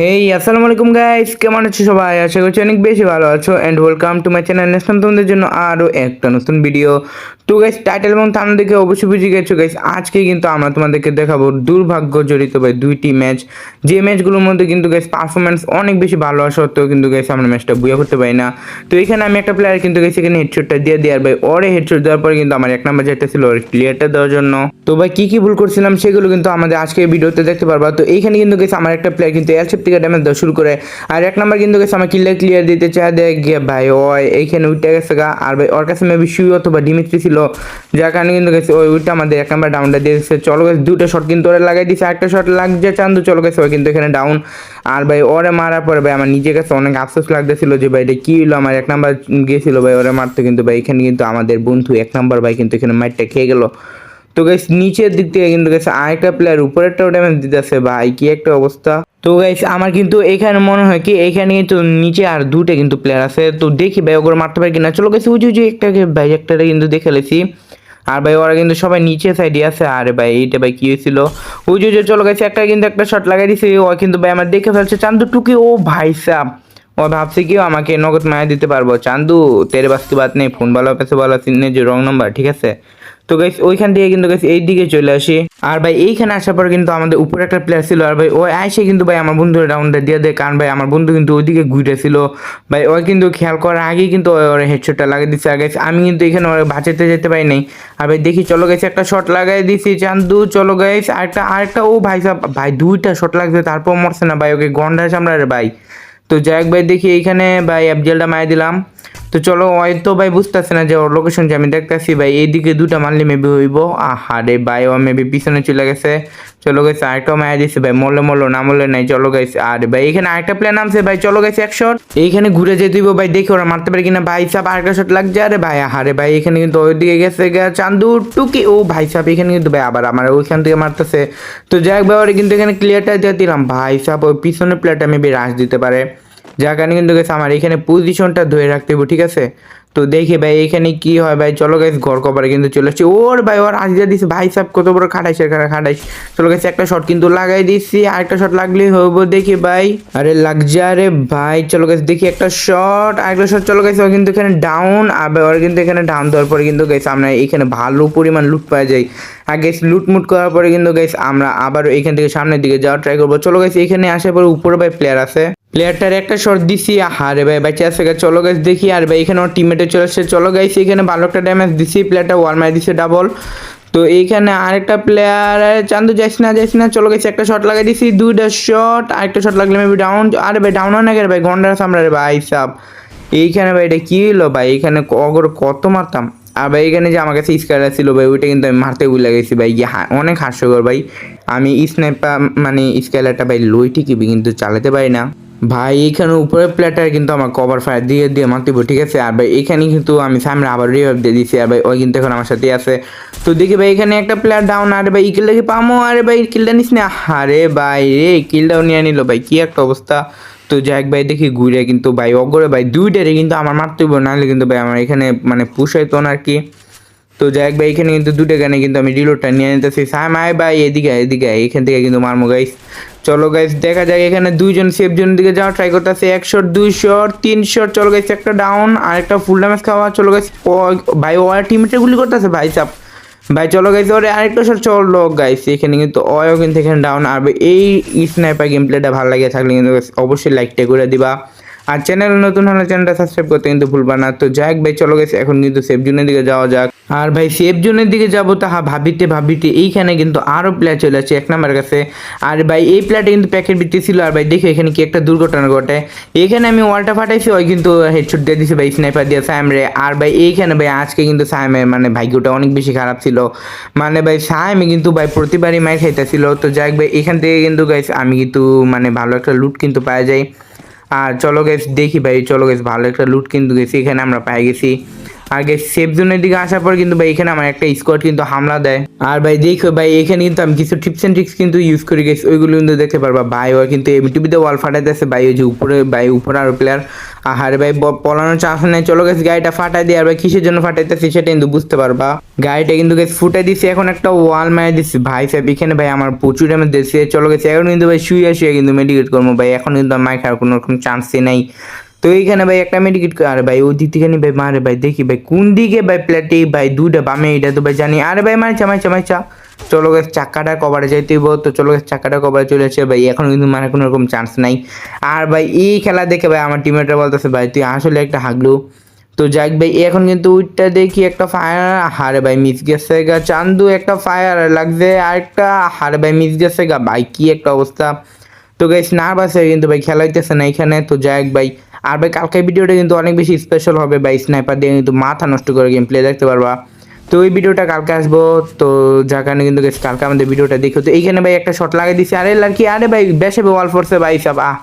হেই আসসালামু আলাইকুম গাইস কেমন আছো সবাই? আশা করছি অনেক বেশি ভালো আছো। And welcome to my channel nation তোমাদের জন্য আরও একটা নতুন ভিডিও তো গাইস টাইটেল এবং থাম দেখে অবশ্যই বুঝে গেছো গাইস আজকে কিন্তু আমরা তোমাদেরকে দেখাবো দুর্ভাগ্য জড়িত ভাই দুইটি ম্যাচ যে ম্যাচগুলোর মধ্যে কিন্তু গাইস পারফরমেন্স অনেক বেশি ভালো আসা সত্ত্বেও কিন্তু গাইস আমরা ম্যাচটা বুয়া করতে পারি না। তো, এখানে আমি একটা প্লেয়ার কিন্তু গাইস এখানে হেডশটটা দিয়ে আর ভাই ওরে হেডশট দেওয়ার পরে কিন্তু আমার এক নাম্বার যেটা ছিল, ওর ক্লিয়ারটা দেওয়ার জন্য। তো, ভাই, কি কি ভুল করছিলাম সেগুলো কিন্তু আমাদের আজকে ভিডিওতে দেখতে পারবা। তো এইখানে কিন্তু গেছে আমার একটা প্লেয়ার কিন্তু এলসেপ থেকে ড্যামেজ দেওয়া শুরু করে। আর এক নাম্বার কিন্তু গেছে আমার কিল্লার ক্লিয়ার দিতে চায় দেখ ভাই, ওই এইখানে উঠে গেছে গা। আর ভাই, ওর কাছে মেবি শুই অথবা ডিমিত্রি ছিল। যার কারণে কিন্তু গেছে, ওই উইটা আমাদের এক নাম্বার ডাউনটা দিয়ে দিচ্ছে চলো গেছে দুটো শট কিন্তু ওরা লাগাই দিচ্ছে একটা শট লাগছে চান্দু, চলো গেছে ওই কিন্তু এখানে ডাউন আর ভাই, ওরে মারার পরে ভাই, আমার নিজের কাছে অনেক আফসোস লাগতেছিল যে ভাই, এটা কি হলো আমার এক নাম্বার গিয়েছিল ভাই, ওরে মারতে কিন্তু ভাই, এখানে কিন্তু আমাদের বন্ধু এক নাম্বার ভাই কিন্তু এখানে মাইটটা খেয়ে গেল। তো গাইস নিচের দিক থেকে কিন্তু গেছে, আরেকটা প্লেয়ার উপরেরটাও ড্যামেজ দিতেছে। ভাই, কি একটা অবস্থা। তো গাইস আমার কিন্তু এখানে মনে হয় কি, এখানে কিন্তু নিচে আর দুটো কিন্তু প্লেয়ার আছে। তো দেখি ভাই, ওগুলো মারতে পারি কিনা। চলো গেছি উঁচু উঁচু একটাকে ভাই একটাকে কিন্তু দেখে লেছি। আর ভাই, ওরা কিন্তু সবাই নিচে সাইডে আছে। আরে ভাই, এইটা ভাই কি হয়েছিল? ওই যে চলো গেছে একটা কিন্তু একটা শট লাগাই দিছে। ও কিন্তু ভাই আমার দেখে ফেলছে। চান্দু টুকি, ও ভাই সাহ ও ভাবছে কি আমাকে নগদ মায়া দিতে পারব। চান্দু, তেরে বাস্তি বাদ নেই ফোন ভালো কাছে বলা চিনে যে রং নাম্বার ঠিক আছে? তো গাইস ওইখান থেকে কিন্তু গাইস এই দিকে চলে আসি। আর ভাই, এইখানে আসার পর কিন্তু আমাদের উপরে একটা প্লেয়ার ছিল। আর ভাই, ও আইসে কিন্তু ভাই আমার বন্ধুর রাউন্ডটা দিয়ে দেয় কারণ ভাই, আমার বন্ধু কিন্তু ওইদিকে ঘুরে ছিল। ভাই ও কিন্তু খেয়াল করার আগেই কিন্তু ওর হেডশটটা লাগিয়ে দিচ্ছে আর গাইস আমি কিন্তু এখানে ওর বাঁচাতে যেতে পারি নাই। আর ভাই, দেখি, চলো গেছে একটা শট লাগাই দিছি। চান্দু, চলো গাইস আরেকটা আরেকটা, ও ভাই সাহেব ভাই, দুইটা শট লাগছে, তারপর মরছে না ভাই, ওকে গন্ডা সামলারে ভাই। তো যাই হোক ভাই, দেখি এইখানে ভাই অ্যাপজেলটা মারি দিলাম। তো চলো হয়তো ভাই বুঝতেছে না যে ওর লোকেশন যে আমি দেখতেছি ভাই, এইদিকে দুটা মারলে মেবি হইব। আহা রে ভাই, ও মেবি পিছনে চলে গেছে। চলো গেছে আরেকটাও মায়া দিচ্ছে ভাই, মরলে মরলো, না মরলে নাই, চলো গেছে আর ভাই, এখানে আরেকটা প্ল্যান নামছে ভাই, চলো গেছে এক শট এইখানে ঘুরে যেতে দিব ভাই, দেখি ওরা মারতে পারে কিনা। ভাই সাহেব আরেকটা শট লাগছে, আরে ভাই আরে ভাই, এখানে কিন্তু ওইদিকে গেছে গা চান্দু টুকি। ও ভাই সাহেব এখানে কিন্তু ভাই আবার আমার ওইখান থেকে মারতেছে। তো যাই হোক ভাই, ওরা কিন্তু এখানে ক্লিয়ারটা দিয়ে দিলাম। ভাই সাহেব ওই পিছনের প্লেয়ারটা মেবি রাশ দিতে পারে। যার কারণে কিন্তু গেছে আমার এখানে পজিশনটা ধরে রাখতে হবে, ঠিক আছে? তো দেখি ভাই, এখানে কি হয় ভাই? চলো গাইস ঘর কভারে কিন্তু চলে আসছে। ওর ভাই, ওর আজিয়া দিছে। ভাই সাহেব কত বড় খাটাইছে খাটাইছে চলো গেছে একটা শট কিন্তু লাগাই দিচ্ছি আর একটা শট লাগলেই হব, দেখি ভাই। আরে লাগছে আরে ভাই। চলো গেছে দেখি একটা শট আর একটা শট চলো গেছে ও কিন্তু এখানে ডাউন আর ওর কিন্তু এখানে ডাউন দেওয়ার পরে কিন্তু গেছে আমরা এখানে ভালো পরিমাণ লুট পাওয়া যায়। আর গেছে লুটমুট করার পরে কিন্তু গেছে আমরা আবার এখান থেকে সামনের দিকে যাওয়ার ট্রাই করব। চলো গেছে এখানে আসার পরে উপরে ভাই প্লেয়ার আছে। প্লেয়ারটার একটা শট দিছি আরে ভাই বাচ্চা আছে চলো গাইস দেখি। আর ভাই, এখানে ওর টিমমেটে চলে আসছে, চলো গাইস এখানে ভালো একটা ড্যামেজ দিছি প্লেয়ারটা ওয়াল মারি দিছে ডাবল তো এইখানে আরেকটা প্লেয়ার চান্দু, যাইস না যাইস না, চলো গেছে একটা শট লাগাই দিছি, দুইটা শট আরেকটা শট লাগলে মেবি ডাউন আরে ভাই ডাউন না রে ভাই? গন্ডার সামনে রে ভাই, সাব। এইখানে ভাই, এটা কি হলো ভাই? এখানে অগর কত মারতাম? আর ভাই এখানে যে আমার কাছে স্কাইলার ছিল ভাই, ওইটা কিন্তু আমি মারতে ভুলে গেছি ভাই। গিয়ে অনেক হাস্যকর ভাই। আমি স্নাইপার মানে স্কাইলারটা ভাই, লই ঠিকই কিন্তু চালাতে পারি না। ভাই এইখানে উপরে প্লেটার কিন্তু আমার কভার ফায়ার দিয়ে দিয়ে মারতে ঠিক আছে? আর ভাই, এখানে কিন্তু আমি সামনে আবার রিভাইভ দিয়ে দিছি। আর ভাই, ওই কিন্তু এখন আমার সাথে আছে। তো দেখি ভাই, এখানে একটা প্লেয়ার ডাউন আরে ভাই কিলটা কি পামো? আরে ভাই কিলটা নিস না। আরে ভাই রে কিলটাও নিয়ে নিল ভাই, কি একটা অবস্থা। তো যাই ভাই, দেখি ঘুরে কিন্তু ভাই, অগরে ভাই দুইটারে কিন্তু আমার মারতে হবে নাহলে কিন্তু ভাই, আমার এখানে মানে পুষ হইতো না আর কি। তো যাই ভাই, এখানে কিন্তু দুটো গানে কিন্তু আমি রিলোডটা নিয়ে নিতেছি। সাম আয় ভাই এদিকে এদিকে এখান থেকে কিন্তু মারমো গাইস চলো গাইস দেখা যাক, এখানে দুইজন সেফ জোনের দিকে যাওয়া ট্রাই করতেছে। এক শট দুই শট তিন শট চলো গাইস একটা ডাউন আর একটা ফুল ড্যামেজ খাওয়া। চলো গাইস ভাই, ও আর টিমমেটে গুলি করতেছে, ভাই সাপ ভাই, চলো গাইস ওরে আরেকটা শট চলো গাইস এখানে কিন্তু অয়ও কিন্তু এখানে ডাউন আর এই স্নাইপার গেম প্লেটা ভালো লাগে, থাকলে কিন্তু অবশ্যই লাইকটা করে দিবা। আর চ্যানেল নতুন হলে চ্যানেলটা সাবস্ক্রাইব করতে কিন্তু ভুলবা না। তো যাক ভাই, চলো গেছে এখন কিন্তু সেফ জোনের দিকে যাওয়া যাক। আর ভাই সেফ জোনের দিকে যাব তাহা ভাবিতে ভাবিতে এইখানে কিন্তু আরও প্লেয়ার চলে আসছে এক নাম্বার কাছে। আর ভাই, এই প্লেয়ারটা কিন্তু প্যাকেট বিতে ছিল। আর ভাই, দেখে এখানে কি একটা দুর্ঘটনা ঘটে। এখানে আমি ওয়ালটা ফাটাইছি, ওই কিন্তু হেডশট দিয়ে দিছে ভাই স্নাইপার দিয়ে সাইমরে আর ভাই, এইখানে ভাই, আজকে কিন্তু সাইমের মানে ভাগ্যটা অনেক বেশি খারাপ ছিল। মানে ভাই সাইমে কিন্তু ভাই, প্রতিবারই মার খাইতেছিল। তো যাক ভাই, এখান থেকে কিন্তু গাইস আমি কিন্তু মানে ভালো একটা লুট কিন্তু পাওয়া যায়। আর চলো গেছ দেখি ভাই, চলো গেছ ভালো একটা লুট কিন্তু গেছি, এখানে আমরা পাই গেছি। আর গেছ সেফ জোনের দিকে আসার পর কিন্তু ভাই, এখানে আমার একটা স্কোয়াড কিন্তু হামলা দেয়। আর ভাই, দেখো ভাই, এখানে কিন্তু আমি কিছু টিপস অ্যান্ড ট্রিক্স কিন্তু ইউজ করে গেছি ওইগুলো কিন্তু দেখতে পারবা। ভাই ও কিন্তু এমটিভিতে ওয়াল ফাটাইতেছে, ভাই, ওই যে উপরে, ভাই, উপরে আরও প্লেয়ার আহারে ভাই পলানোর চান্স নেই। চলো গেছে গাড়িটা ফাটাই দিয়ে আর ভাই, কিসের জন্য ফাটাইতেছি সেটা কিন্তু বুঝতে পারবা। গাড়িটা কিন্তু গেছে ফুটে দিছি। এখন একটা ওয়াল মারে দিছি। ভাই সাহেব এখানে ভাই আমার প্রচুর আমি দেশে চলো গেছে এখন কিন্তু ভাই শুয়ে শুয়ে কিন্তু মেডিকেট করব। ভাই, এখন কিন্তু আমার খাওয়ার কোনো রকম চান্সই নেই। তো এইখানে ভাই একটা মেডিকেট আরে ভাই ওই দিক থেকে ভাই মারে ভাই, দেখি ভাই কোন দিকে ভাই প্লেটে ভাই দুটা বামে এটা তো ভাই জানি। আরে ভাই মারছা মারছা মারছা। চলো গেছে চাক্কাটা কভারে যাইতে হইব। তো চলো গেছে চাক্কাটা কভারে চলে আসছে ভাই, এখন কিন্তু মানে কোনো রকম চান্স নাই। আর ভাই, এই খেলা দেখে ভাই আমার টিমেটরা বলতেছে, ভাই, তুই আসলে একটা হাগলু। তো যাক ভাই এখন কিন্তু উইটটা দেখি, একটা ফায়ার হারে ভাই মিস গেছে গা। চান্দু, একটা ফায়ার লাগছে আর একটা হারে ভাই মিস গেছে গা। ভাই, কি একটা অবস্থা। তো গাইস নার্ভাস হয়ে কিন্তু ভাই খেলা হইতেছে না এখানে। তো যাক ভাই আর ভাই কালকে ভিডিওটা কিন্তু অনেক বেশি স্পেশাল হবে ভাই স্নাইপার দিয়ে কিন্তু মাথা নষ্ট করে গেম প্লে দেখতে পারবা। তো ওই ভিডিওটা কালকে আসব, তো যার কারণে কিন্তু কালকে আমাদের ভিডিওটা দেখো। তো এইখানে ভাই একটা শট লাগাই দিছি, আরে লাকি, আরে ভাই, বেশে ওয়াল ফোর্সে ভাই, সব, আহ।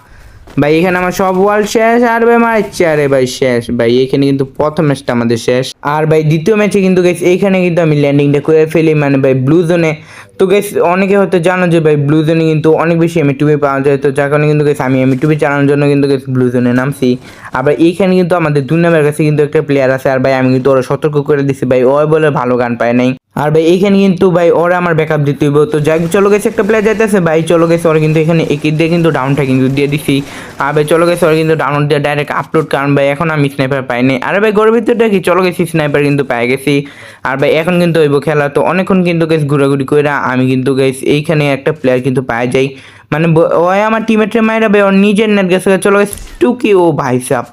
ভাই, এখানে আমার সব ওয়াল শেষ, আর ভাই মারছে আরে ভাই, শেষ। ভাই, এখানে কিন্তু প্রথম ম্যাচটা আমাদের শেষ। আর ভাই, দ্বিতীয় ম্যাচে কিন্তু গেছি, এইখানে কিন্তু আমি ল্যান্ডিংটা করে ফেলি মানে ভাই ব্লু জোনে তো গেস অনেকে হয়তো জানো যে ভাই ব্লু জোনে কিন্তু অনেক বেশি এমি টুবি পাওয়া যায়। তো যার কারণে কিন্তু গেছি আমি এমি টুবি চালানোর জন্য কিন্তু গেছি ব্লু জোনে নামছি। আবার এইখানে কিন্তু আমাদের দুই নামের কাছে কিন্তু একটা প্লেয়ার আছে। আর ভাই, আমি কিন্তু ওরা সতর্ক করে দিছি ভাই ও বলে ভালো গান পায় নাই। আর ভাই, এইখানে কিন্তু ভাই, ওরা আমার ব্যাকআপ দিতে হইব। তো যাই চলো গেছে একটা প্লেয়ার যাইতেছে। ভাই, চলো গেছে ওরা কিন্তু এখানে একই দিয়ে কিন্তু ডাউনটা কিন্তু দিয়ে দিছি। আর ভাই, চলো গেছে ওরা কিন্তু ডাউন দিয়ে ডাইরেক্ট আপলোড কারণ ভাই, এখন আমি স্নাইপার পাইনি আর ভাই গর্বিত কি চলো গেছি স্নাইপার কিন্তু পাই গেছি। আর ভাই, এখন কিন্তু হইব খেলা। তো অনেকক্ষণ কিন্তু গেছ ঘোরাঘুরি করে আমি কিন্তু গেছি এইখানে একটা প্লেয়ার কিন্তু পাওয়া যাই মানে ওই আমার টিমেটের মায়েরা ভাই ওর নিজের নেট গেছে। চলো গেছে টুকি, ও ভাই সাপ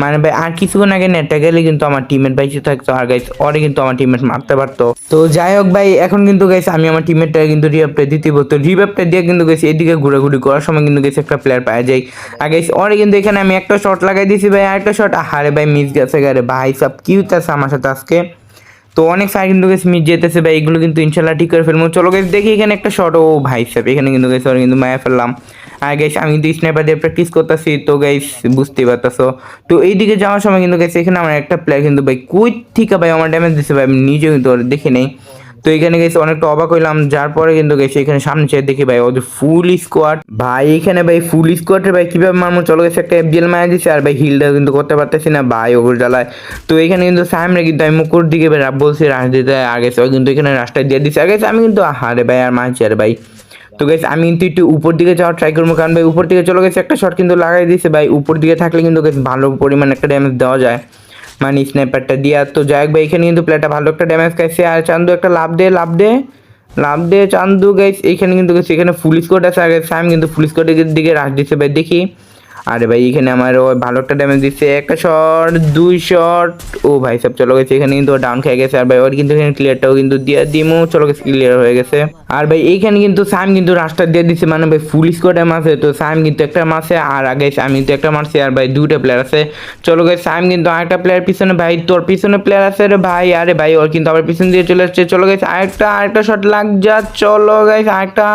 মানে ভাই আর কিছুক্ষণ আগে নেটটা গেলে কিন্তু আমার টিমের বাইচে থাকতো। আর গাইস ওরে কিন্তু আমার টিমেট মারতে পারতো। তো যাই হোক ভাই, এখন কিন্তু গাইস আমি আমার টিমেরটা কিন্তু রিভাবটা দিতে তো রিভাবটা দিয়ে কিন্তু গেছি এদিকে ঘোরাঘুরি করার সময় কিন্তু গেছে একটা প্লেয়ার পাওয়া যায়। আর গাইস ওরে কিন্তু এখানে আমি একটা শট লাগাই দিয়েছি ভাই আর একটা শট হারে ভাই মিস গেছে গারে ভাই সব। কি হইতেছে আমার সাথে আজকে। তো অনেক ফায়ার কিন্তু গেছে মিট যেতেছে ভাই, এগুলো কিন্তু ইনশাল্লাহ ঠিক করে ফেলব। চলো গেছে দেখি এখানে একটা শট ও ভাই সাহেব, এখানে কিন্তু গেছে কিন্তু মায়া ফেললাম। আর গাইস আমি কিন্তু স্নাইপার দিয়ে প্র্যাকটিস করতেছি, তো গাইস বুঝতেই পারতো তো এইদিকে যাওয়ার সময় কিন্তু গেছে এখানে আমার একটা প্লেয়ার কিন্তু ভাই কুই ঠিক ভাই আমার ড্যামেজ দিচ্ছে ভাই, আমি নিজেও কিন্তু দেখি নেই। তো এখানে গেছে অনেকটা অবাক হইলাম, যার পরে কিন্তু গেছে এখানে সামনে চেয়ে দেখি ভাই, ওদের ফুল স্কোয়াড ভাই, এখানে ভাই ফুল স্কোয়াডের ভাই কীভাবে মারমো? চলে গেছে একটা এফডিএল মারা দিচ্ছে আর ভাই হিলটা কিন্তু করতে পারতেছি না, ভাই ওগুলো জ্বালায়। তো এখানে কিন্তু সামনে কিন্তু আমি মুকুর দিকে বলছি রাশ দিতে আগে কিন্তু এখানে রাস্তায় দিয়ে দিচ্ছে আগে আমি কিন্তু হারে ভাই, আর মারছি আর ভাই। তো গেছে আমি কিন্তু একটু উপর দিকে যাওয়ার ট্রাই করব, কারণ ভাই উপর দিকে, চলে গেছে একটা শট কিন্তু লাগাই দিয়েছে ভাই। উপর দিকে থাকলে কিন্তু ভালো পরিমাণ একটা ড্যামেজ দেওয়া যায়। মানে স্ন্যাপারটা দিয়ে। তো যাই হোক ভাই, এখানে কিন্তু প্লেয়ারটা ভালো একটা ড্যামেজ খাইছে। আর চান্দু একটা লাভ দে লাভ দে লাভ দে। চান্দু গাইস এখানে কিন্তু এখানে ফুল স্কোয়াড আছে। আগে সাম কিন্তু ফুল স্কোয়াডের দিকে রাশ দিচ্ছে ভাই, দেখি। আরে ভাই, এখানে আমার ওই ভালো একটা ড্যামেজ দিচ্ছে। একটা শট দুই শট ও ভাই, সব চলো গেছে। এখানে কিন্তু ডাউন খেয়ে গেছে। আর ভাই, ওর কিন্তু এখানে ক্লিয়ারটাও কিন্তু দিয়ে দিমু, চলো গেছে ক্লিয়ার হয়ে গেছে। আর ভাই, এইখানে কিন্তু সাইম কিন্তু রাস্তা দিয়ে দিচ্ছে মানে ভাই ফুল স্কোয়াডে মাসে তো সাইম কিন্তু একটা মাসে আর আগে আমি কিন্তু একটা মারছি, আর ভাই, দুইটা প্লেয়ার আছে। চলো গেছে সাম কিন্তু আরেকটা প্লেয়ার পিছনে, ভাই, তোর পিছনে প্লেয়ার আছে রে ভাই। আরে ভাই, ওর কিন্তু আবার পিছন দিয়ে চলে আসছে। চলো গেছে আরেকটা আরেকটা শট লাগ যা। চলো গেছে আরেকটা।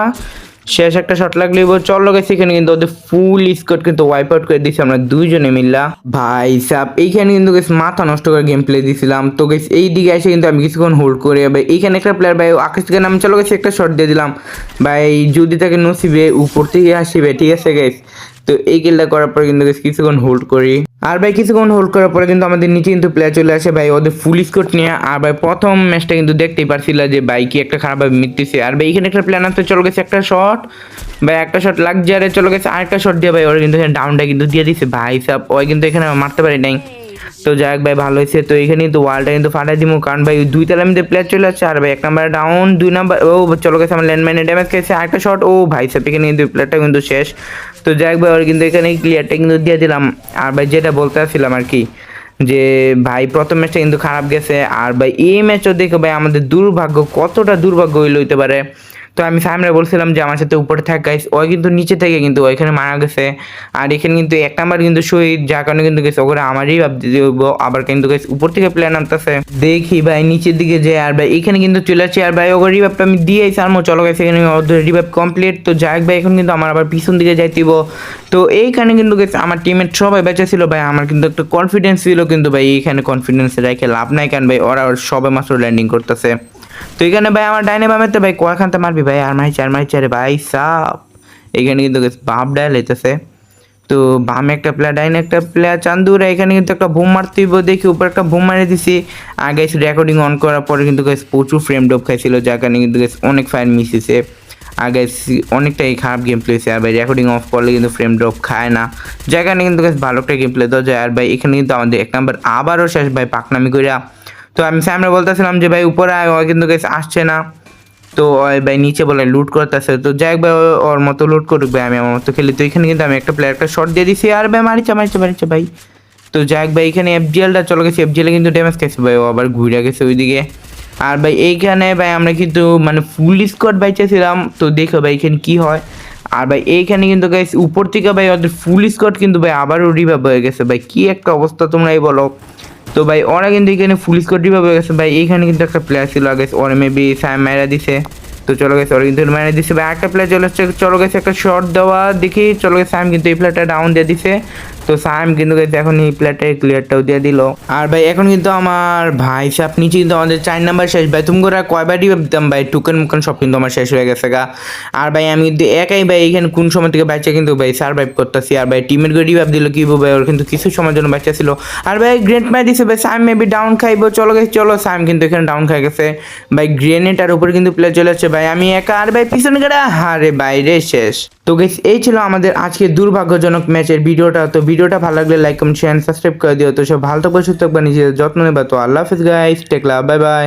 শেষ একটা শট লাগলে। চলো গেছে এখানে কিন্তু ওদের ফুল স্কোয়াড কিন্তু ওয়াইপ আউট করে দিয়েছি আমরা দুইজনে মিল্লা। ভাই সাপ এইখানে কিন্তু মাথা নষ্ট করে গেম প্লে দিয়েছিলাম তো গেছে এই দিকে এসে কিন্তু আমি কিছুক্ষণ হোল্ড করে, ভাই, এইখানে একটা প্লেয়ার ভাই আকাশ থেকে নাম চলো গেছে একটা শট দিয়ে দিলাম। ভাই, যদি তাকে নসিবে উপর থেকে আসিবে, ঠিক আছে গেছে তো এই কিলটা করার পর কিন্তু কিছুক্ষণ হোল্ড করি। আর ভাই কিছুক্ষণ হোল্ড করার পরে কিন্তু আমাদের নিচে কিন্তু প্লেয়ার চলে আসে। ভাই, ওদের ফুল স্কোর নিয়ে আর ভাই প্রথম ম্যাচটা কিন্তু দেখতেই পারছিল যে ভাই কি একটা খারাপভাবে মিটতেছে। আর ভাই এখানে একটা প্ল্যান আসতে চলে গেছে একটা শট ভাই, একটা শট লাগজারে চলে গেছে, আরেকটা শট দিয়ে ভাই ওরা কিন্তু এখানে ডাউনটা কিন্তু দিয়ে দিছে। ভাই সাপ ওই কিন্তু এখানে মারতে পারি নাই। তো যাই হোক ভাই, ভালো হয়েছে। তো এখানে কিন্তু ওয়ালটা কিন্তু ফাটাই দিব। কারণ ভাই, দুই তালার মধ্যে প্লেয়ার চলে আসছে। আর ভাই, এক নাম্বার ডাউন দুই নাম্বার ও, চলে গেছে আমার ল্যান্ডমাইনে ড্যামেজ খেয়েছে। আরেকটা শট ও ভাই সাপ এখানে কিন্তু প্লেয়ারটা কিন্তু শেষ। তো যাই হোক ভাই, ওর কিন্তু এখানে ক্লিয়ারটা কিন্তু দিয়ে দিলাম। আর ভাই, যেটা বলতে আসছিলাম আর কি, যে ভাই, প্রথম ম্যাচটা কিন্তু খারাপ গেছে। আর ভাই, এই ম্যাচও দেখে ভাই, আমাদের দুর্ভাগ্য কতটা দুর্ভাগ্য হইলে হইতে পারে। তো আমি সামনে বলছিলাম যে, আমার সাথে উপরে থাক গাইস ওই কিন্তু নিচে থেকে কিন্তু ওইখানে মারা গেছে। আর এখানে কিন্তু এক নাম্বার কিন্তু শহীদ, যার কারণে কিন্তু গেছে ওখানে আমারই ভাবতে আবার কিন্তু গেছে উপর থেকে প্ল্যান নামতেছে দেখি ভাই, নিচের দিকে যে আর ভাই, এখানে কিন্তু চলে আসছে আর ভাই ওকে রিভাইভটা আমি দিয়েছি আর মো চলো গেছে এখানে রিভাইভ কমপ্লিট তো যাই ভাই, এখন কিন্তু আমার আবার পিছন দিকে যাইতেইব তো এইখানে কিন্তু গেছে আমার টিমের সবাই বেঁচে ছিল ভাই। আমার কিন্তু একটা কনফিডেন্স ছিল কিন্তু ভাই, এইখানে কনফিডেন্স রেখে লাভ নাই কেন ভাই, ওরা সবে মাত্র ল্যান্ডিং করতেছে। তো এখানে ভাই আমার ডাইনে বামে তো ভাই কয়খানতে মারবি ভাই? আর মারি চার, মারি চারে ভাই, সাপ। এখানে কিন্তু বাপ ডায়াল হইতেছে তো বামে একটা প্লেয়ার ডাইনে একটা প্লেয়ার চান্দুরা এখানে কিন্তু একটা বোম মারতে হইব। দেখি উপর একটা বোম মারে দিছি। আগে রেকর্ডিং অন করার পরে কিন্তু guys প্রচুর ফ্রেম ড্রপ খাইছিল, যার কারণে কিন্তু guys অনেক মিস হয়েছে আগে অনেকটাই খারাপ গেম প্লে আর ভাই রেকর্ডিং অফ করলে কিন্তু ফ্রেম ড্রপ খায় না। যার কারণে কিন্তু ভালো একটা গেম প্লে দেওয়া যায়। আর ভাই এখানে কিন্তু আমাদের এক নাম্বার আবারও শেষ ভাই পাকনামি কইরা তো আমি সামনে বলতেছিলাম যে ভাই উপরে আয়, ও কিন্তু guys আসছে না। তো ওই ভাই নিচে বলে লুট করতেছে। তো যাই ভাই ওর মতো লুট করুক ভাই আমি আমার মতো খেলি। তো এখানে কিন্তু আমি একটা প্লেয়ারটা শর্ট দিয়ে দিছি। আর ভাই মারিছে মারিছে মারিছে ভাই। তো যাই ভাই এখানে এফজিএলটা চলে গেছে। এফজিএলে কিন্তু ড্যামেজ খাইছে ভাই ও আবার ঘুরে গেছে ওইদিকে। আর ভাই এইখানে ভাই আমরা কিন্তু মানে ফুল স্কোয়াড বাইচেছিলাম। তো দেখো ভাই এখানে কি হয়। আর ভাই এইখানে কিন্তু গাইস উপর থেকে ভাই ওদের ফুল স্কোয়াড কিন্তু ভাই আবারও রিভাইভ হয়ে গেছে। ভাই কি একটা অবস্থা তোমরাই বলো। তো ভাই, ওরা কিন্তু এখানে ফুল স্কোর পাবে গেছে। ভাই, এইখানে কিন্তু একটা প্লেয়ার ছিল আগে ওরা মেবি স্যার মেরা দিছে। তো চলো গেছে ওরা কিন্তু মেরে দিছে। ভাই একটা প্লেয়ার চলে চলো গেছে একটা শর্ট দেওয়া দেখি। চলো গেছে স্যাম কিন্তু এই প্লেয়ারটা ডাউন দিয়ে দিছে। তো সাইম কিন্তু এখন এই প্লেয়ারটা ক্লিয়ারটাও দিয়ে দিল। আর ভাই, এখন কিন্তু আমার ভাই সাপ নিচে কিন্তু আমাদের চার নাম্বার শেষ। ভাই, তুমি করে কয়বার রিভাইভ দিতাম ভাই টুকেন মুকেন সব কিন্তু আমার শেষ হয়ে গেছে গা। আর ভাই, আমি কিন্তু একাই ভাই, এখানে কোন সময় থেকে বাচ্চা কিন্তু ভাই সার্ভাইভ করতেছি। আর ভাই টিমের করে রিভাইভ দিল কি ভাই ওর কিন্তু কিছু সময়ের জন্য বাচ্চা ছিল। আর ভাই গ্রেনেড মাই দিছে, ভাই সাইম মেবি ডাউন খাইবো। চলো গেছে চলো সাইম কিন্তু এখানে ডাউন খাই গেছে। ভাই গ্রেনেড আর উপরে কিন্তু প্লেয়ার চলে যাচ্ছে ভাই, আমি একা, আর ভাই, পিছনে গেলে, হারে বাইরে শেষ। তো গেস এই ছিল আমাদের আজকে দুর্ভাগ্যজনক ম্যাচের ভিডিওটা। তো ভিডিওটা ভালো লাগলে লাইক কমেন্ট শেয়ার সাবস্ক্রাইব করে দিও। তো সব ভালো থাকবে সুস্থ থাকবে নিজের যত্ন নেবা। তো আল্লাহ হাফিজ গাইস টেকলা বাই বাই